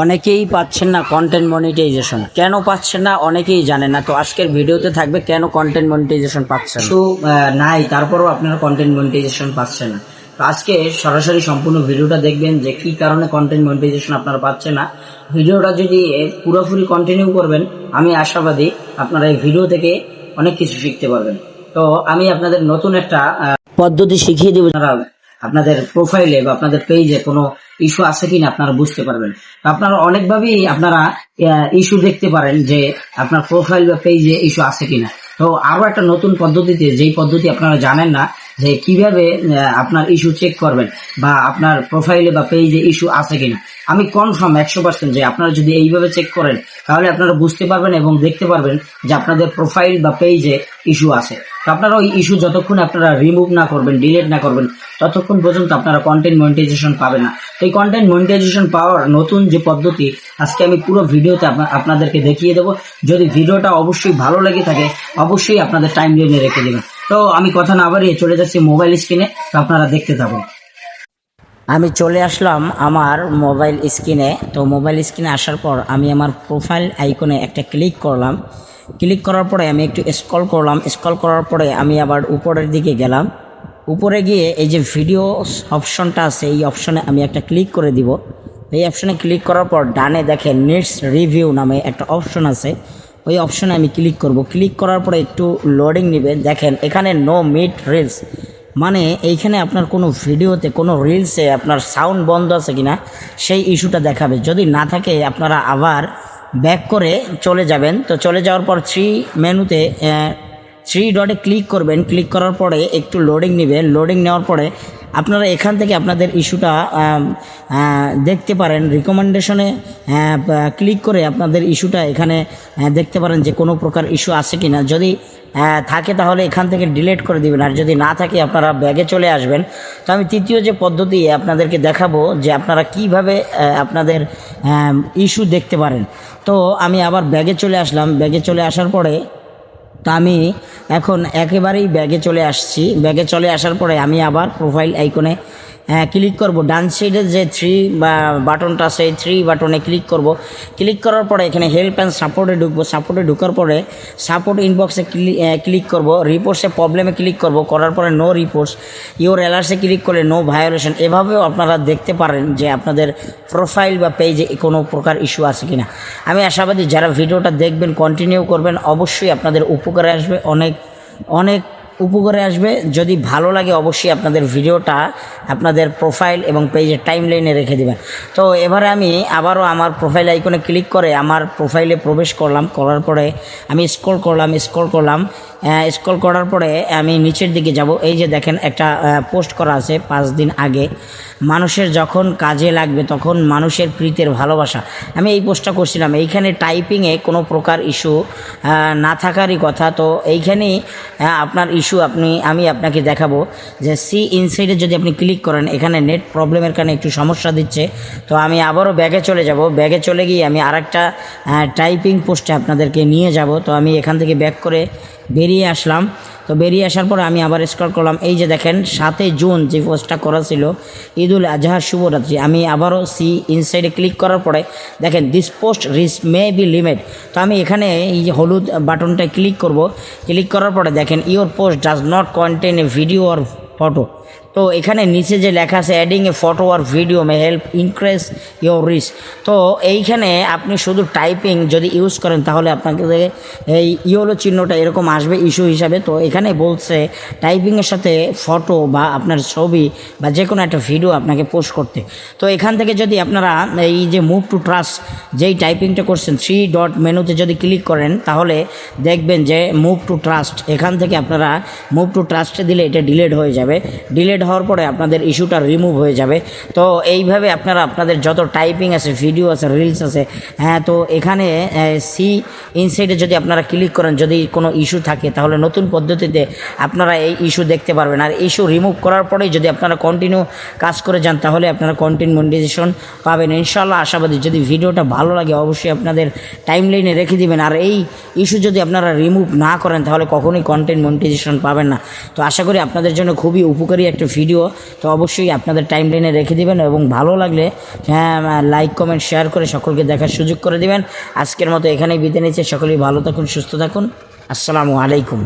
অনেকেই পাচ্ছেন না কন্টেন্ট মনিটাইজেশন কেন পাচ্ছেন না অনেকেই জানেন না। তো আজকের ভিডিওতে থাকবে কেন কন্টেন্ট মনিটাইজেশন পাচ্ছেন? তো নাই তারপরও আপনারা কন্টেন্ট মনিটাইজেশন পাচ্ছেন না। তো আজকে সরাসরি সম্পূর্ণ ভিডিওটা দেখবেন যে কি কারণে কন্টেন্ট মনিটাইজেশন আপনারা পাচ্ছেন না। ভিডিওটা যদি পুরোপুরি কন্টিনিউ করবেন আমি আশাবাদী আপনারা এই ভিডিও থেকে অনেক কিছু শিখতে পারবেন। তো আমি আপনাদের নতুন একটা পদ্ধতি শিখিয়ে দেবো। যারা আপনাদের প্রোফাইলে বা আপনাদের পেজে কোনো ইস্যু আছে কিনা আপনারা বুঝতে পারবেন। আপনারা অনেকভাবেই আপনারা ইস্যু দেখতে পারেন যে আপনার প্রোফাইল বা পেজে ইস্যু আছে কিনা। তো আরও একটা নতুন পদ্ধতিতে, যেই পদ্ধতি আপনারা জানেন না, যে কীভাবে আপনার ইস্যু চেক করবেন বা আপনার প্রোফাইলে বা পেজে ইস্যু আছে কিনা। আমি কনফার্ম একশো পার্সেন্ট যে আপনারা যদি এইভাবে চেক করেন, তাহলে আপনারা বুঝতে পারবেন এবং দেখতে পারবেন যে আপনাদের প্রোফাইল বা পেজে ইস্যু আছে। আপনারা ওই ইস্যু যতক্ষণ আপনারা রিমুভ না করবেন ডিলেট না করবেন, ততক্ষণ পর্যন্ত আপনারা কন্টেন্ট মনিটাইজেশন পাবেন না। তো এই কন্টেন্ট মনিটাইজেশন পাওয়ার নতুন যে পদ্ধতি, আজকে আমি পুরো ভিডিওতে আপনা- আপনাদেরকে দেখিয়ে দেবো। যদি ভিডিওটা অবশ্যই ভালো লেগে থাকে, অবশ্যই আপনাদের টাইম লাইনে রেখে দেবেন। তো আমি কথা না বাড়িয়ে চলে যাচ্ছি মোবাইল স্ক্রিনে তো আপনারা দেখতে থাকুন। আমি চলে আসলাম আমার মোবাইল স্ক্রিনে তো মোবাইল স্ক্রিনে আসার পর আমি আমার প্রোফাইল আইকনে একটা ক্লিক করলাম। ক্লিক করার পরে আমি একটু স্ক্রল করলাম। স্ক্রল করার পরে আমি আবার উপরের দিকে গেলাম। উপরে গিয়ে এই যে ভিডিও অপশনটা আছে, এই অপশনে আমি একটা ক্লিক করে দিব। এই অপশনে ক্লিক করার পর ডানে দেখেন নিটস রিভিউ নামে একটা অপশন আছে। ওই অপশনে আমি ক্লিক করব। ক্লিক করার পরে একটু লোডিং নেবে। দেখেন, এখানে নো মিট রিলস মানে এইখানে আপনার কোনো ভিডিওতে কোনো রিলসে আপনার সাউন্ড বন্ধ আছে কিনা, সেই ইস্যুটা দেখাবে। যদি না থাকে, আপনারা আবার ব্যাক করে চলে যাবেন। তো চলে যাওয়ার পর থ্রি মেনুতে থ্রি ডটে ক্লিক করবেন ক্লিক করার পরে একটু লোডিং নেবেন। লোডিং নেওয়ার পরে আপনারা এখান থেকে আপনাদের ইস্যুটা দেখতে পারেন। রিকমেন্ডেশনে ক্লিক করে আপনাদের ইস্যুটা এখানে দেখতে পারেন যে কোনো প্রকার ইস্যু আছে কি না যদি থাকে তাহলে এখান থেকে ডিলিট করে দিবেন। আর যদি না থাকে আপনারা ব্যাগে চলে আসবেন। তো আমি তৃতীয় যে পদ্ধতি আপনাদেরকে দেখাবো যে আপনারা কীভাবে আপনাদের ইস্যু দেখতে পারেন। তো আমি আবার ব্যাগে চলে আসলাম। ব্যাগে চলে আসার পরে তো আমি এখন একেবারেই ব্যাগে চলে আসছি। ব্যাগে চলে আসার পরে আমি আবার প্রোফাইল আইকনে ক্লিক করব। ডান সাইডে যে থ্রি বা বাটনটা আছে থ্রি বাটনে ক্লিক করব। ক্লিক করার পরে এখানে হেল্প অ্যান্ড সাপোর্টে ঢুকবো। সাপোর্টে ঢুকার পরে সাপোর্ট ইনবক্সে ক্লিক করব। রিপোর্টসে প্রবলেমে ক্লিক করব। করার পরে নো রিপোর্টস ইওর অ্যালার্সে ক্লিক করলে নো ভায়োলেশন এভাবেও আপনারা দেখতে পারেন যে আপনাদের প্রোফাইল বা পেজে কোনো প্রকার ইস্যু আছে কিনা। আমি আশাবাদী যারা ভিডিওটা দেখবেন কন্টিনিউ করবেন, অবশ্যই আপনাদের উপকারে আসবে। অনেক অনেক উপকারে আসবে। যদি ভালো লাগে অবশ্যই আপনাদের ভিডিওটা আপনাদের প্রোফাইল এবং পেজের টাইম লাইনে রেখে দেবেন। তো এবারে আমি আবারও আমার প্রোফাইল আইকনে ক্লিক করে আমার প্রোফাইলে প্রবেশ করলাম। করার পরে আমি স্ক্রল করলাম স্ক্রল করলাম। স্ক্রল করার পরে আমি নিচের দিকে যাব। এই যে দেখেন একটা পোস্ট করা আছে পাঁচ দিন আগে। মানুষের যখন কাজে লাগবে তখন মানুষের প্রীতের ভালোবাসা। আমি এই পোস্টটা করছিলাম। এইখানে টাইপিংয়ে কোনো প্রকার ইস্যু না থাকারই কথা। তো এইখানেই আপনার ইস্যু আপনি, আমি আপনাকে দেখাবো যে সি ইনসাইডে যদি আপনি ক্লিক করেন, এখানে নেট প্রবলেমের কারণে একটু সমস্যা দিচ্ছে। তো আমি আবারও ব্যাগে চলে যাব। ব্যাগে চলে গিয়ে আমি আরেকটা টাইপিং পোস্টে আপনাদেরকে নিয়ে যাব। তো আমি এখান থেকে ব্যাক করে বেরিয়ে আসলাম। তো বেরিয়ে আসার পরে আমি আবার স্ক্রল করলাম। এই যে দেখেন, সাতই জুন যে পোস্টটা করা ছিল, ঈদুল উল আজহার শুভরাত্রি। আমি আবারও সি ইনসাইডে ক্লিক করার পরে দেখেন this post reach may be limit তো আমি এখানে এই যে হলুদ বাটনটায় ক্লিক করব। ক্লিক করার পরে দেখেন your post does not contain a video or photo তো এখানে নিচে যে লেখা আছে adding a photo R video may help increase your reach তো এইখানে আপনি শুধু টাইপিং যদি ইউজ করেন, তাহলে আপনাকে এই ইয়োলো চিহ্নটা এরকম আসবে ইস্যু হিসাবে। তো এখানে বলছে টাইপিংয়ের সাথে ফটো বা আপনার ছবি বা যে কোনো একটা ভিডিও আপনাকে পোস্ট করতে। তো এখান থেকে যদি আপনারা এই যে মুভ টু ট্রাস্ট যেই টাইপিংটা করছেন থ্রি ডট মেনুতে যদি ক্লিক করেন, তাহলে দেখবেন যে মুভ টু ট্রাস্ট এখান থেকে আপনারা মুভ টু ট্রাস্টে দিলে এটা ডিলেট হয়ে যাবে। ডিলেট হওয়ার পরে আপনাদের ইস্যুটা রিমুভ হয়ে যাবে। তো এইভাবে আপনারা, আপনাদের যত টাইপিং আছে, ভিডিও আছে, রিলস আছে হ্যাঁ তো এখানে সি ইনসাইডে যদি আপনারা ক্লিক করেন, যদি কোনো ইস্যু থাকে, তাহলে নতুন পদ্ধতিতে আপনারা এই ইস্যু দেখতে পারবেন। আর ইস্যু রিমুভ করার পরেই যদি আপনারা কন্টিনিউ কাজ করে যান, তাহলে আপনারা কন্টেন্ট মনিটাইজেশন পাবেন। ইনশাল্লাহ আশাবাদী, যদি ভিডিওটা ভালো লাগে, অবশ্যই আপনাদের টাইম লাইনে রেখে দিবেন। আর এই ইস্যু যদি আপনারা রিমুভ না করেন, তাহলে কখনোই কন্টেন্ট মনিটাইজেশন পাবেন না। তো আশা করি আপনাদের জন্য খুবই উপকারী একটা ভিডিও তো অবশ্যই আপনাদের টাইম লাইনে রেখে দিবেন এবং ভালো লাগলে হ্যাঁ লাইক কমেন্ট শেয়ার করে সকলকে দেখার সুযোগ করে দিবেন। আজকের মতো এখানেই বিদায় নিচ্ছে। সকলেই ভালো থাকুন, সুস্থ থাকুন। আসসালামু আলাইকুম।